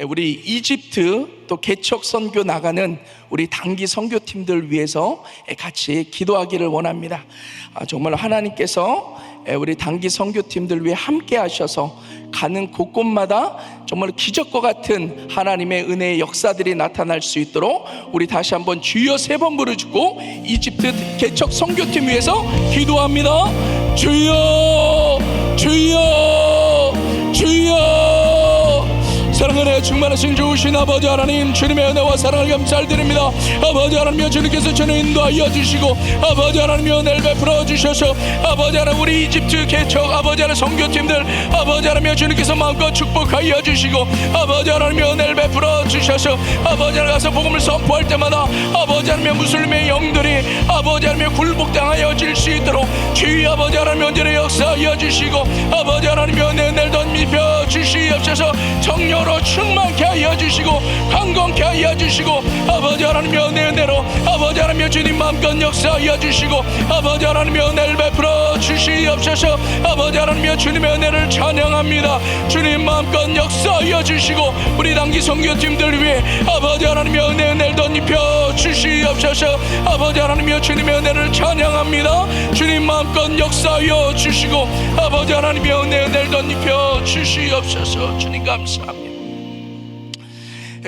우리 이집트 또 개척 선교 나가는 우리 단기 선교팀들 위해서 같이 기도하기를 원합니다. 아, 정말 하나님께서 우리 단기 선교팀들 위해 함께 하셔서 가는 곳곳마다 정말 기적과 같은 하나님의 은혜의 역사들이 나타날 수 있도록 우리 다시 한번 주여 세 번 부르짖고 이집트 개척 선교팀 위해서 기도합니다. 주여, 주여, 충만하신 좋으신 아버지 하나님 주님의 은혜와 사랑을 감사드립니다. 아버지 하나님여 주님께서 저를 인도하여 주시고 아버지 하나님여 은혜를 베풀어 주셔서 아버지 하나님 우리 이집트 개척 아버지 하나님 선교팀들 아버지 하나님여 주님께서 마음껏 축복하여 주시고 아버지 하나님여 은혜를 베풀어 주셔서 아버지 하나님 가서 복음을 선포할 때마다 아버지 하나님여 무슬림의 영들이 아버지 하나님여 굴복당하여 질 수 있도록 주의 아버지 하나님 언제나 역사하여 주시고 아버지 하나님여 은혜를 덧입혀 주시옵소서. 정료로 충만케 하여 주시고 강건케 하여 주시고 아버지 하나님의 은혜로 아버지 하나님의 주님 마음껏 역사하여 주시고 아버지 하나님의 은혜를 베풀어 주시옵소서. 아버지 하나님의 주님의 은혜를 찬양합니다. 주님 마음껏 역사하여 주시고 우리 당기 성교팀들 위해 아버지 하나님의 은혜 은혜를 덧입혀 주시옵소서. 아버지 하나님의 주님의 은혜를 찬양합니다. 주님 마음껏 역사하여 주시고 아버지 하나님의 은혜 은혜를 덧입혀 주시옵소서. 주님 감사합니다.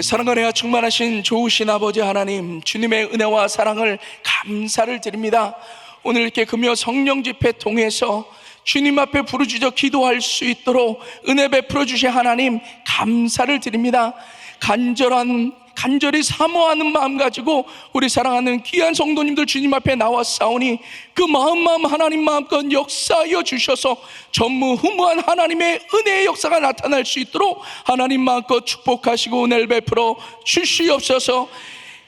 사랑과 충만하신 좋으신 아버지 하나님 주님의 은혜와 사랑을 감사를 드립니다. 오늘 이렇게 금요 성령 집회 통해서 주님 앞에 부르짖어 기도할 수 있도록 은혜 베풀어 주신 하나님 감사를 드립니다. 간절한 간절히 사모하는 마음 가지고 우리 사랑하는 귀한 성도님들 주님 앞에 나와 싸우니 그 마음 마음 하나님 마음껏 역사하여 주셔서 전무후무한 하나님의 은혜의 역사가 나타날 수 있도록 하나님 마음껏 축복하시고 은혜를 베풀어 주시옵소서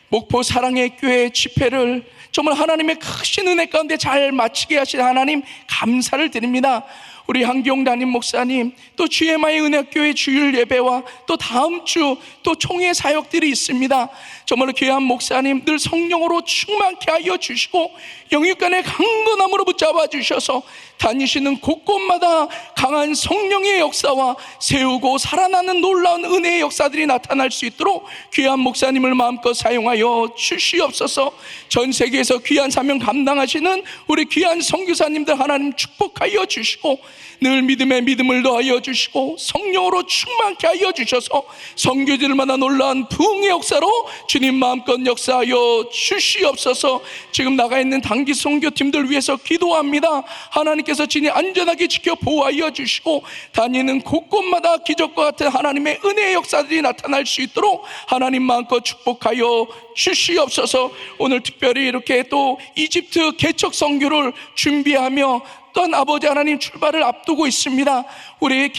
목포 사랑의 교회 집회를 정말 하나님의 크신 은혜 가운데 잘 마치게 하신 하나님 감사를 드립니다. 우리 한경 담임 목사님 또 주의마의 은혜교회 주일 예배와 또 다음 주 또 총회 사역들이 있습니다. 정말로 귀한 목사님 늘 성령으로 충만케 하여 주시고 영육간의 강건함으로 붙잡아 주셔서 다니시는 곳곳마다 강한 성령의 역사와 세우고 살아나는 놀라운 은혜의 역사들이 나타날 수 있도록 귀한 목사님을 마음껏 사용하여 주시옵소서 전 세계에서 귀한 사명 감당하시는 우리 귀한 성교사님들 하나님 축복하여 주시고 늘 믿음에 믿음을 더하여 주시고 성령으로 충만케 하여 주셔서 성교들마다 놀라운 부흥의 역사로 주님 마음껏 역사하여 주시옵소서. 지금 나가 있는 단기 성교팀들 위해서 기도합니다. 하나님께서 진히 안전하게 지켜 보호하여 주시고 다니는 곳곳마다 기적과 같은 하나님의 은혜의 역사들이 나타날 수 있도록 하나님 마음껏 축복하여 주시옵소서. 오늘 특별히 이렇게 또 이집트 개척 성교를 준비하며 또한 아버지 하나님 출발을 앞두고 있습니다. 우리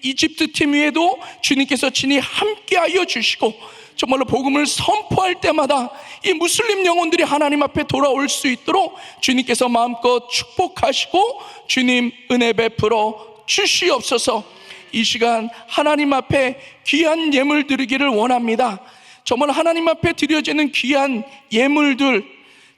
이집트 팀 위에도 주님께서 친히 함께하여 주시고 정말로 복음을 선포할 때마다 이 무슬림 영혼들이 하나님 앞에 돌아올 수 있도록 주님께서 마음껏 축복하시고 주님 은혜 베풀어 주시옵소서 이 시간 하나님 앞에 귀한 예물 드리기를 원합니다. 정말 하나님 앞에 드려지는 귀한 예물들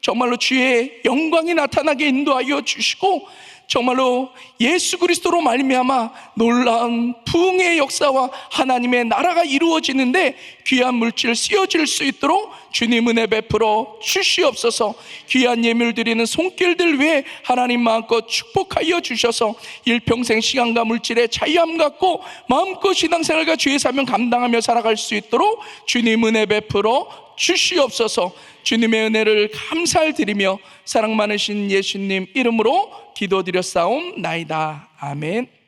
정말로 주의 영광이 나타나게 인도하여 주시고 정말로 예수 그리스도로 말미암아 놀라운 부흥의 역사와 하나님의 나라가 이루어지는데 귀한 물질 쓰여질 수 있도록 주님 은혜 베풀어 주시옵소서. 귀한 예물 드리는 손길들 위해 하나님 마음껏 축복하여 주셔서 일평생 시간과 물질의 자유함 갖고 마음껏 신앙생활과 주의 사명 감당하며 살아갈 수 있도록 주님 은혜 베풀어 주시옵소서. 주님의 은혜를 감사를 드리며 사랑 많으신 예수님 이름으로 기도드렸사옵나이다. 아멘